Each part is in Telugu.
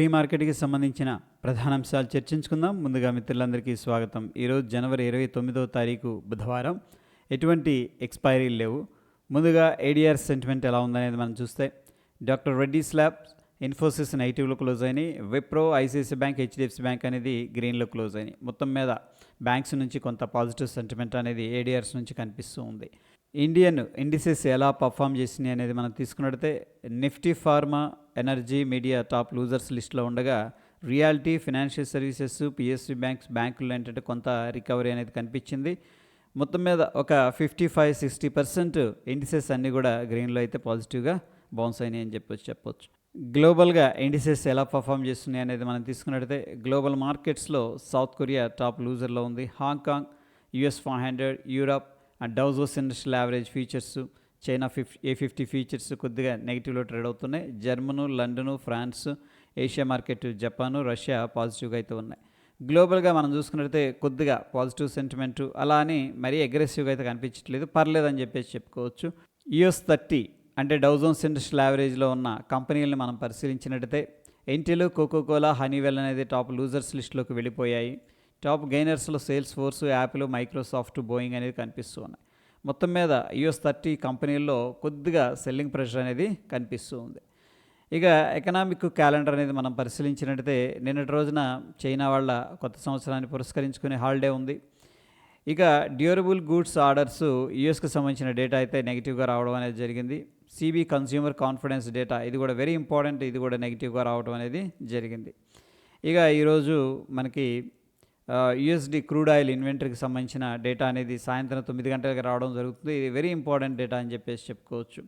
ప్రీ మార్కెట్కి సంబంధించిన ప్రధాన అంశాలు చర్చించుకుందాం. ముందుగా మిత్రులందరికీ స్వాగతం. ఈరోజు జనవరి ఇరవై తొమ్మిదవ తారీఖు బుధవారం. ఎటువంటి ఎక్స్పైరీలు లేవు. ముందుగా ఏడిఆర్ సెంటిమెంట్ ఎలా ఉందనేది మనం చూస్తే డాక్టర్ రెడ్డి స్లాబ్ ఇన్ఫోసిస్ నెగిటివ్లో క్లోజ్ అయినాయి. Wipro ICICI bank HDFC bank అనేది గ్రీన్లో క్లోజ్ అయినాయి. మొత్తం మీద బ్యాంక్స్ నుంచి కొంత పాజిటివ్ సెంటిమెంట్ అనేది ఏడిఆర్స్ నుంచి కనిపిస్తూ ఉంది. ఇండియన్ ఇండిసెస్ ఎలా పర్ఫామ్ చేసినాయి అనేది మనం తీసుకున్నట్లయితే Nifty pharma energy media top losers లిస్ట్లో ఉండగా reality financial services PSC banks బ్యాంకుల్లో ఏంటంటే కొంత రికవరీ అనేది కనిపించింది. మొత్తం మీద ఒక fifty five sixty percent indices అన్నీ కూడా గ్రీన్లో అయితే పాజిటివ్గా బౌన్స్ అయినాయి అని చెప్పొచ్చు చెప్పొచ్చు. గ్లోబల్గా ఇండిసెస్ ఎలా పర్ఫామ్ చేస్తున్నాయి అనేది మనం తీసుకున్నట్టయితే గ్లోబల్ మార్కెట్స్లో సౌత్ కొరియా టాప్ లూజర్లో ఉంది. Hong Kong US five hundred Europe Dow Jones industrial average futures China fif A fifty futures కొద్దిగా నెగిటివ్లో ట్రేడ్ అవుతున్నాయి. German London France Asia market Japan Russia పాజిటివ్గా అయితే ఉన్నాయి. గ్లోబల్గా మనం చూసుకున్నట్లయితే కొద్దిగా పాజిటివ్ సెంటిమెంటు అలా అని మరీ అగ్రెసివ్గా అయితే కనిపించట్లేదు. పర్లేదని చెప్పేసి చెప్పుకోవచ్చు. యుఎస్ థర్టీ అంటే డౌజోన్స్ ఇండస్ట్రియల్ యావరేజ్లో ఉన్న కంపెనీలను మనం పరిశీలించినట్టయితే ఎన్టీలు కోకోకోలా హనీవెల్ అనేది టాప్ లూజర్స్ లిస్టులోకి వెళ్ళిపోయాయి. టాప్ గెయినర్స్లో Salesforce Apple Microsoft Boeing అనేది కనిపిస్తూ ఉన్నాయి. మొత్తం మీద యుఎస్ థర్టీ కంపెనీల్లో కొద్దిగా సెల్లింగ్ ప్రెషర్ అనేది కనిపిస్తూ ఉంది. ఇక ఎకనామిక్ క్యాలెండర్ అనేది మనం పరిశీలించినట్టయితే నిన్నటి రోజున చైనా వాళ్ళ కొత్త సంవత్సరాన్ని పురస్కరించుకునే హాలిడే ఉంది. ఇక డ్యూరబుల్ గూడ్స్ ఆర్డర్స్ యుఎస్కి సంబంధించిన డేటా అయితే నెగిటివ్గా రావడం అనేది జరిగింది. సిబి కన్స్యూమర్ కాన్ఫిడెన్స్ డేటా ఇది కూడా వెరీ ఇంపార్టెంట్ ఇది కూడా నెగిటివ్గా రావడం అనేది జరిగింది. ఇక ఈరోజు మనకి యుఎస్డి క్రూడ్ ఆయిల్ ఇన్వెంటరీకి సంబంధించిన డేటా అనేది సాయంత్రం తొమ్మిది గంటలకు రావడం జరుగుతుంది. ఇది వెరీ ఇంపార్టెంట్ డేటా అని చెప్పేసి చెప్పుకోవచ్చు.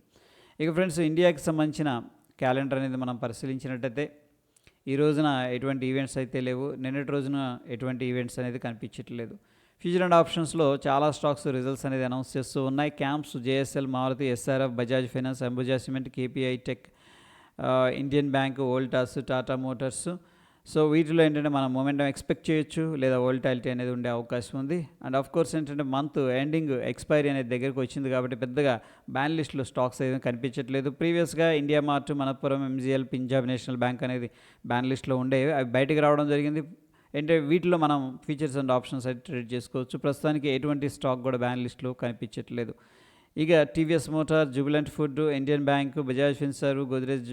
ఇక ఫ్రెండ్స్ ఇండియాకి సంబంధించిన క్యాలెండర్ అనేది మనం పరిశీలించినట్టయితే ఈ రోజున ఎటువంటి ఈవెంట్స్ అయితే లేవు. నిన్నటి రోజున ఎటువంటి ఈవెంట్స్ అనేది కనిపించట్లేదు. ఫ్యూచర్ అండ్ ఆప్షన్స్లో చాలా స్టాక్స్ రిజల్ట్స్ అనేది అనౌన్స్ చేస్తూ ఉన్నాయి. Camps JSL Maruti SRF Bajaj finance Ambuja cement KPI tech Indian bank Voltas Tata motors so వీటిలో ఏంటంటే మనం మొమెంటం ఎక్స్పెక్ట్ చేయొచ్చు లేదా వోల్టాలిటీ అనేది ఉండే అవకాశం ఉంది. అండ్ ఆఫ్ కోర్స్ ఏంటంటే మంత్ ఎండింగ్ ఎక్స్పైరీ అనేది దగ్గరకు వచ్చింది కాబట్టి పెద్దగా బ్యాన్ లిస్ట్లో స్టాక్స్ అయితే కనిపించట్లేదు. ప్రీవియస్గా India Mart Manappuram MGL Punjab National Bank అనేది బ్యాన్ లిస్ట్లో ఉండేవి. అవి బయటికి రావడం జరిగింది. అంటే వీటిలో మనం ఫీచర్స్ అండ్ ఆప్షన్స్ అయితే ట్రేడ్ చేసుకోవచ్చు. ప్రస్తుతానికి ఎటువంటి స్టాక్ కూడా బ్యాన్ లిస్ట్లో కనిపించట్లేదు. ఇక TVS Motor Jubilant Food Indian Bank Bajaj Finserv Godrej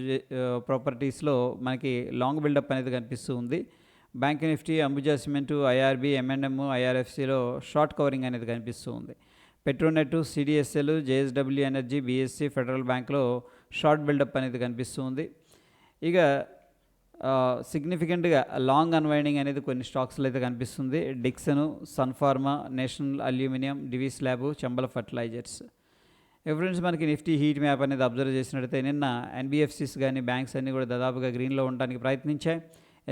ప్రాపర్టీస్లో మనకి లాంగ్ బిల్డప్ అనేది కనిపిస్తూ ఉంది. Bank Nifty Ambuja cement IRB MNM ఐఆర్ఎఫ్సిలో short covering అనేది కనిపిస్తూ ఉంది. Petronet CDSL JSW Energy BSC Federal బ్యాంక్లో షార్ట్ బిల్డప్ అనేది కనిపిస్తూ ఉంది. ఇక సిగ్నిఫికెంట్గా లాంగ్ అన్వైండింగ్ అనేది కొన్ని స్టాక్స్లో అయితే కనిపిస్తుంది. Dixon Sun Pharma National Aluminium Divi's lab Chambal fertilisers. Friends మనకి నిఫ్టీ హీట్ మ్యాప్ అనేది అబ్జర్వ్ చేసినట్టయితే నిన్న ఎన్బిఎఫ్సిస్ కానీ బ్యాంక్స్ అన్నీ కూడా దాదాపుగా గ్రీన్లో ఉండడానికి ప్రయత్నించాయి.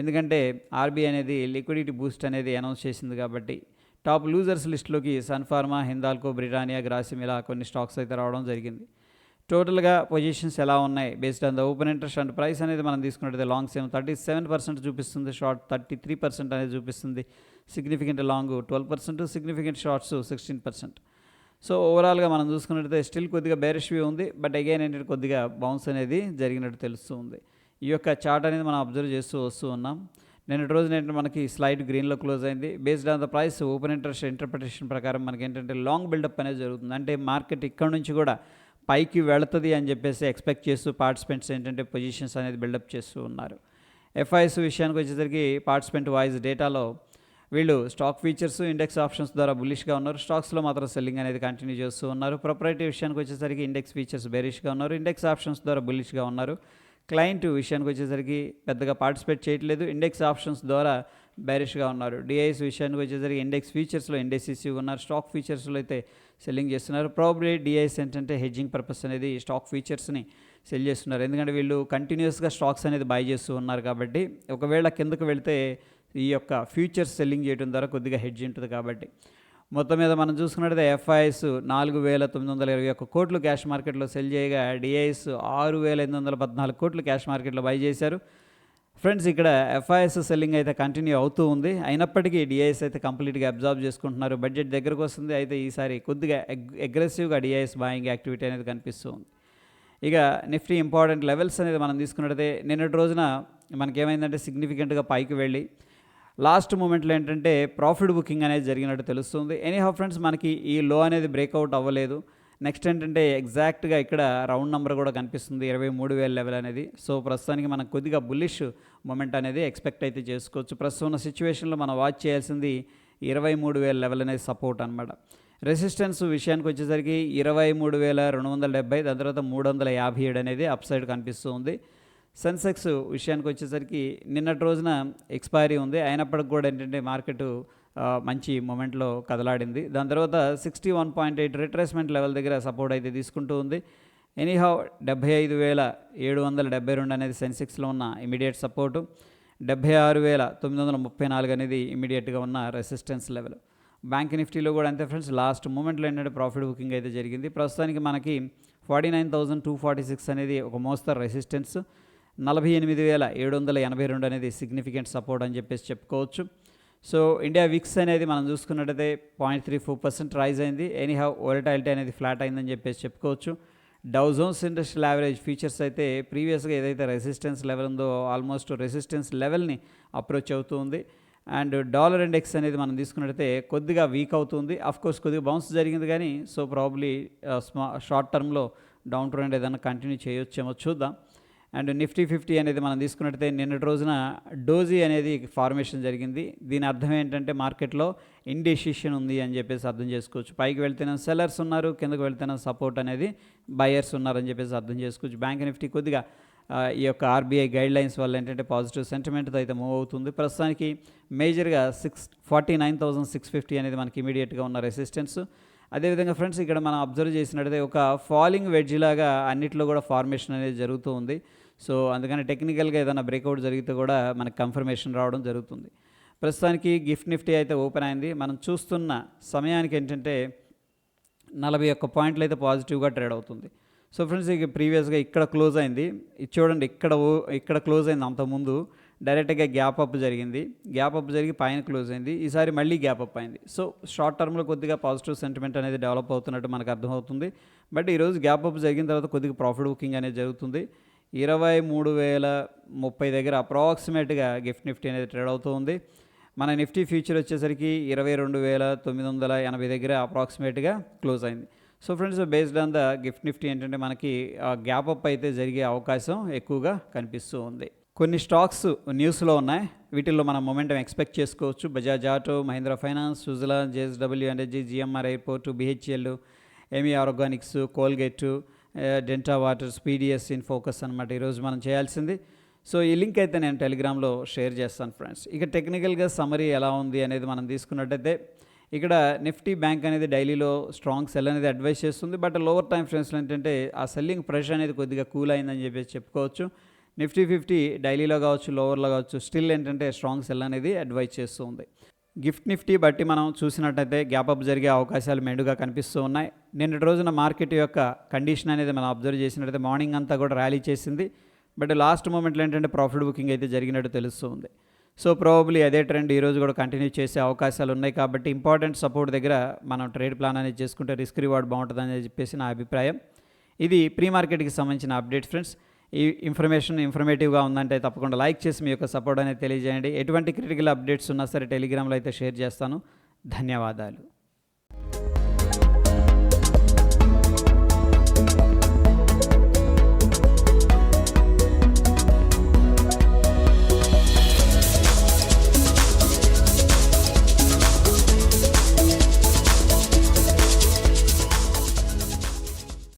ఎందుకంటే ఆర్బీఐ అనేది లిక్విడిటీ బూస్ట్ అనేది అనౌన్స్ చేసింది కాబట్టి టాప్ లూజర్స్ లిస్టులోకి సన్ఫార్మా హిందాల్కో బ్రిటానియా గ్రాసిమ్ ఇలా కొన్ని స్టాక్స్ అయితే రావడం జరిగింది. టోటల్గా పొజిషన్స్ ఎలా ఉన్నాయి? Based on the open interest and price అనేది మనం తీసుకున్నట్టయితే long same thirty seven percent చూపిస్తుంది. షార్ట్ థర్టీ త్రీ పర్సెంట్ అనేది చూపిస్తుంది. Significant long twelve percent significant shorts sixteen percent so ఓవరాల్గా మనం చూసుకున్నట్టయితే స్టిల్ కొద్దిగా బేరిష్ వ్యూ ఉంది. బట్ అగైన్ ఏంటంటే కొద్దిగా బౌన్స్ అనేది జరిగినట్టు తెలుస్తూ ఉంది. ఈ యొక్క చార్ట్ అనేది మనం అబ్జర్వ్ చేస్తూ వస్తూ ఉన్నాం. నిన్నటి రోజున ఏంటంటే మనకి స్లైడ్ గ్రీన్లో క్లోజ్ అయింది. Based on the price open interest interpretation ప్రకారం మనకి ఏంటంటే లాంగ్ బిల్డప్ అనేది జరుగుతుంది. అంటే మార్కెట్ ఇక్కడ నుంచి కూడా పైకి వెళుతుంది అని చెప్పేసి ఎక్స్పెక్ట్ చేస్తూ పార్టిసిపెంట్స్ ఏంటంటే పొజిషన్స్ అనేది బిల్డప్ చేస్తూ ఉన్నారు. ఎఫ్ఐఎస్ విషయానికి వచ్చేసరికి పార్టిసిపెంట్ వాయిస్ డేటాలో వీళ్ళు స్టాక్ ఫీచర్స్ ఇండెక్స్ ఆప్షన్స్ ద్వారా బులిష్గా ఉన్నారు. స్టాక్స్లో మాత్రం సెల్లింగ్ అనేది కంటిన్యూ చేస్తూ ఉన్నారు. ప్రొపరేటివ్ విషయానికి వచ్చేసరికి ఇండెక్స్ ఫీచర్స్ బెరిష్గా ఉన్నారు. ఇండెక్స్ ఆప్షన్స్ ద్వారా బులిష్గా ఉన్నారు. క్లయింట్ విషయానికి వచ్చేసరికి పెద్దగా పార్టిసిపేట్ చేయట్లేదు. ఇండెక్స్ ఆప్షన్స్ ద్వారా బ్యారిష్గా ఉన్నారు. డిఐఎస్ విషయానికి వచ్చేసరికి ఇండెక్స్ ఫీచర్స్లో ఇండెక్సీసీ ఉన్నారు. స్టాక్ ఫీచర్స్లో అయితే సెల్లింగ్ చేస్తున్నారు. ప్రాబ్లీ డిఐఎస్ ఏంటంటే హెడ్జింగ్ పర్పస్ అనేది స్టాక్ ఫీచర్స్ని సెల్ చేస్తున్నారు. ఎందుకంటే వీళ్ళు కంటిన్యూస్గా స్టాక్స్ అనేది బై చేస్తూ ఉన్నారు కాబట్టి ఒకవేళ కిందకు వెళితే ఈ యొక్క ఫ్యూచర్స్ సెల్లింగ్ చేయడం ద్వారా కొద్దిగా హెడ్జ్ ఉంటుంది కాబట్టి. మొత్తం మీద మనం చూసుకున్నట్టయితే ఎఫ్ఐఎస్ నాలుగు వేల తొమ్మిది వందల ఇరవై ఒక్క కోట్లు క్యాష్ మార్కెట్లో సెల్ చేయగా డిఐఎస్ ఆరు వేల ఎనిమిది వందల పద్నాలుగు కోట్లు క్యాష్ మార్కెట్లో బై చేశారు. ఫ్రెండ్స్ ఇక్కడ ఎఫ్ఐఎస్ సెల్లింగ్ అయితే కంటిన్యూ అవుతూ ఉంది. అయినప్పటికీ డిఐఎస్ అయితే కంప్లీట్గా అబ్జార్బ్ చేసుకుంటున్నారు. బడ్జెట్ దగ్గరకు వస్తుంది. అయితే ఈసారి కొద్దిగా అగ్రెసివ్గా డిఐఎస్ బాయింగ్ యాక్టివిటీ అనేది కనిపిస్తూ ఉంది. ఇక నిఫ్టీ ఇంపార్టెంట్ లెవెల్స్ అనేది మనం తీసుకున్నట్టయితే నిన్నటి రోజున మనకేమైందంటే సిగ్నిఫికెంట్గా పైకి వెళ్ళి లాస్ట్ మూమెంట్లో ఏంటంటే ప్రాఫిట్ బుకింగ్ అనేది జరిగినట్టు తెలుస్తుంది. ఎనీ హౌ ఫ్రెండ్స్ మనకి ఈ లో అనేది బ్రేక్అవుట్ అవ్వలేదు. నెక్స్ట్ ఏంటంటే ఎగ్జాక్ట్గా ఇక్కడ రౌండ్ నెంబర్ కూడా కనిపిస్తుంది. ఇరవై మూడు వేల లెవెల్ అనేది. సో ప్రస్తుతానికి మనం కొద్దిగా బుల్లిష్ మూమెంట్ అనేది ఎక్స్పెక్ట్ అయితే చేసుకోవచ్చు. ప్రస్తుతం ఉన్న సిచ్యువేషన్లో మనం వాచ్ చేయాల్సింది ఇరవై మూడు వేల లెవెల్ అనేది సపోర్ట్ అనమాట రెసిస్టెన్స్ విషయానికి వచ్చేసరికి ఇరవై మూడు వేల రెండు వందల డెబ్బై దాని తర్వాత మూడు వందల యాభై ఏడు అనేది అప్ సైడ్ కనిపిస్తూ ఉంది సెన్సెక్స్ విషయానికి వచ్చేసరికి నిన్నటి రోజున ఎక్స్పైరీ ఉంది. అయినప్పటికి కూడా ఏంటంటే మార్కెట్ మంచి మూమెంట్లో కదలాడింది. దాని తర్వాత sixty one point eight retracement level దగ్గర సపోర్ట్ అయితే తీసుకుంటూ ఉంది. ఎనీహౌ డెబ్బై ఐదు వేల ఏడు వందల డెబ్బై రెండు అనేది సెన్సెక్స్లో ఉన్న ఇమీడియట్ సపోర్టు. డెబ్బై ఆరు వేల తొమ్మిది వందల ముప్పై నాలుగు అనేది ఇమీడియట్గా ఉన్న రెసిస్టెన్స్ లెవెల్. బ్యాంక్ నిఫ్టీలో కూడా అంతే ఫ్రెండ్స్ లాస్ట్ మూమెంట్లో ఏంటంటే ప్రాఫిట్ బుకింగ్ అయితే జరిగింది. ప్రస్తుతానికి మనకి forty nine thousand two forty six అనేది ఒక మోస్తరు రెసిస్టెన్స్. నలభై ఎనిమిది వేల ఏడు వందల ఎనభై రెండు అనేది సిగ్నిఫికెంట్ సపోర్ట్ అని చెప్పేసి చెప్పుకోవచ్చు. సో ఇండియా విక్స్ అనేది మనం చూసుకున్నట్టయితే point three four percent rise అయింది. ఎనీ హౌ వోలటాలిటీ అనేది ఫ్లాట్ అయిందని చెప్పేసి చెప్పుకోవచ్చు. డౌజోన్స్ ఇండస్ట్రియల్ యావరేజ్ ఫీచర్స్ అయితే ప్రీవియస్గా ఏదైతే రెసిస్టెన్స్ లెవెల్ ఉందో ఆల్మోస్ట్ రెసిస్టెన్స్ లెవెల్ని అప్రోచ్ అవుతూ ఉంది అండ్ డాలర్ ఇండెక్స్ అనేది మనం తీసుకున్నట్టయితే కొద్దిగా వీక్ అవుతుంది. కోర్స్ కొద్దిగా బౌన్స్ జరిగింది కానీ సో ప్రాబ్లీ స్మా షార్ట్ టర్మ్లో డౌన్ ట్రెండ్ ఏదైనా కంటిన్యూ చేయొచ్చేమో చూద్దాం. అండ్ నిఫ్టీ ఫిఫ్టీ అనేది మనం తీసుకున్నట్టయితే నిన్నటి రోజున డోజీ అనేది ఫార్మేషన్ జరిగింది. దీని అర్థం ఏంటంటే మార్కెట్లో ఇండెసిషన్ ఉంది అని చెప్పేసి అర్థం చేసుకోవచ్చు. పైకి వెళ్తేనే సెల్లర్స్ ఉన్నారు కిందకు వెళ్తేనే సపోర్ట్ అనేది బయర్స్ ఉన్నారని చెప్పేసి అర్థం చేసుకోవచ్చు. బ్యాంక్ నిఫ్టీ కొద్దిగా ఈ యొక్క ఆర్బీఐ గైడ్ లైన్స్ వల్ల ఏంటంటే పాజిటివ్ సెంటిమెంట్తో అయితే మూవ్ అవుతుంది. ప్రస్తుతానికి మేజర్గా six forty nine thousand six fifty అనేది మనకి ఇమీడియట్గా ఉన్న రెసిస్టెన్స్ అదేవిధంగా ఫ్రెండ్స్ ఇక్కడ మనం అబ్జర్వ్ చేసినట్టయితే ఒక ఫాలింగ్ వెడ్జ్ లాగా అన్నిట్లో కూడా ఫార్మేషన్ అనేది జరుగుతూ ఉంది. సో అందుకని టెక్నికల్గా ఏదైనా బ్రేక్అవుట్ జరిగితే కూడా మనకు కన్ఫర్మేషన్ రావడం జరుగుతుంది. ప్రస్తుతానికి గిఫ్ట్ నిఫ్టీ అయితే ఓపెన్ అయింది. మనం చూస్తున్న సమయానికి ఏంటంటే నలభై ఒక్క పాయింట్లు అయితే పాజిటివ్గా ట్రేడ్ అవుతుంది. సో ఫ్రెండ్స్ ఇక ప్రీవియస్గా ఇక్కడ క్లోజ్ అయింది. ఇది చూడండి ఇక్కడ ఓ- ఇక్కడ క్లోజ్ అయింది అంతకుముందు. డైరెక్ట్గా గ్యాప్ అప్ జరిగింది. గ్యాప్ అప్ జరిగి పైన క్లోజ్ అయింది. ఈసారి మళ్ళీ గ్యాప్ అప్ అయింది. సో షార్ట్ టర్మ్లో కొద్దిగా పాజిటివ్ సెంటిమెంట్ అనేది డెవలప్ అవుతున్నట్టు మనకు అర్థమవుతుంది. బట్ ఈరోజు గ్యాప్ అప్ జరిగిన తర్వాత కొద్దిగా ప్రాఫిట్ బుకింగ్ అనేది జరుగుతుంది. ఇరవై మూడు వేల ముప్పై దగ్గర అప్రాక్సిమేట్గా గిఫ్ట్ నిఫ్టీ అనేది ట్రేడ్ అవుతూ ఉంది. మన నిఫ్టీ ఫ్యూచర్ వచ్చేసరికి ఇరవై రెండు వేల తొమ్మిది వందల ఎనభై దగ్గర అప్రాక్సిమేట్గా క్లోజ్ అయింది. So friends based on the Gift Nifty ఏంటంటే మనకి గ్యాప్ అప్ అయితే జరిగే అవకాశం ఎక్కువగా కనిపిస్తూ ఉంది. కొన్ని స్టాక్స్ న్యూస్లో ఉన్నాయి. వీటిల్లో మనం మొమెంటం ఎక్స్పెక్ట్ చేసుకోవచ్చు. Bajaj Auto Mahindra Finance Sujala JSW Energy GMR airport BHEL Ami Organics Colgate Denta Waters PDS in focus అనమాట ఈరోజు మనం చేయాల్సింది. సో ఈ లింక్ అయితే నేను టెలిగ్రామ్లో షేర్ చేస్తాను ఫ్రెండ్స్ ఇక టెక్నికల్గా సమరీ ఎలా ఉంది అనేది మనం తీసుకున్నట్టయితే ఇక్కడ నిఫ్టీ బ్యాంక్ అనేది డైలీలో స్ట్రాంగ్ సెల్ అనేది అడ్వైస్ చేస్తుంది. బట్ లోవర్ టైం ఫ్రెండ్స్లో ఏంటంటే ఆ సెల్లింగ్ ప్రెషర్ అనేది కొద్దిగా కూల్ అయిందని చెప్పేసి చెప్పుకోవచ్చు. నిఫ్టీ ఫిఫ్టీ డైలీలో కావచ్చు లోవర్లో కావచ్చు స్టిల్ ఏంటంటే స్ట్రాంగ్ సెల్ అనేది అడ్వైజ్ చేస్తూ ఉంది. గిఫ్ట్ నిఫ్టీ బట్టి మనం చూసినట్టయితే గ్యాప్ అప్ జరిగే అవకాశాలు మెండుగా కనిపిస్తూ ఉన్నాయి. నిన్నటి రోజున మార్కెట్ యొక్క కండిషన్ అనేది మనం అబ్జర్వ్ చేసినట్టయితే మార్నింగ్ అంతా కూడా ర్యాలీ చేసింది. బట్ లాస్ట్ మూమెంట్లో ఏంటంటే ప్రాఫిట్ బుకింగ్ అయితే జరిగినట్టు తెలుస్తూ ఉంది. సో ప్రాబబ్లీ అదే ట్రెండ్ ఈ రోజు కూడా కంటిన్యూ చేసే అవకాశాలు ఉన్నాయి కాబట్టి ఇంపార్టెంట్ సపోర్ట్ దగ్గర మనం ట్రేడ్ ప్లాన్ అనేది చేసుకుంటే రిస్క్ రివార్డ్ బాగుంటుందని చెప్పేసి నా అభిప్రాయం. ఇది ప్రీ మార్కెట్కి సంబంధించిన అప్డేట్ ఫ్రెండ్స్. ఈ ఇన్ఫర్మేషన్ ఇన్ఫర్మేటివ్గా ఉందంటే తప్పకుండా లైక్ చేసి మీ యొక్క సపోర్ట్ అనేది తెలియజేయండి. ఎటువంటి క్రిటికల్ అప్డేట్స్ ఉన్నా సరే టెలిగ్రామ్లో అయితే షేర్ చేస్తాను. ధన్యవాదాలు.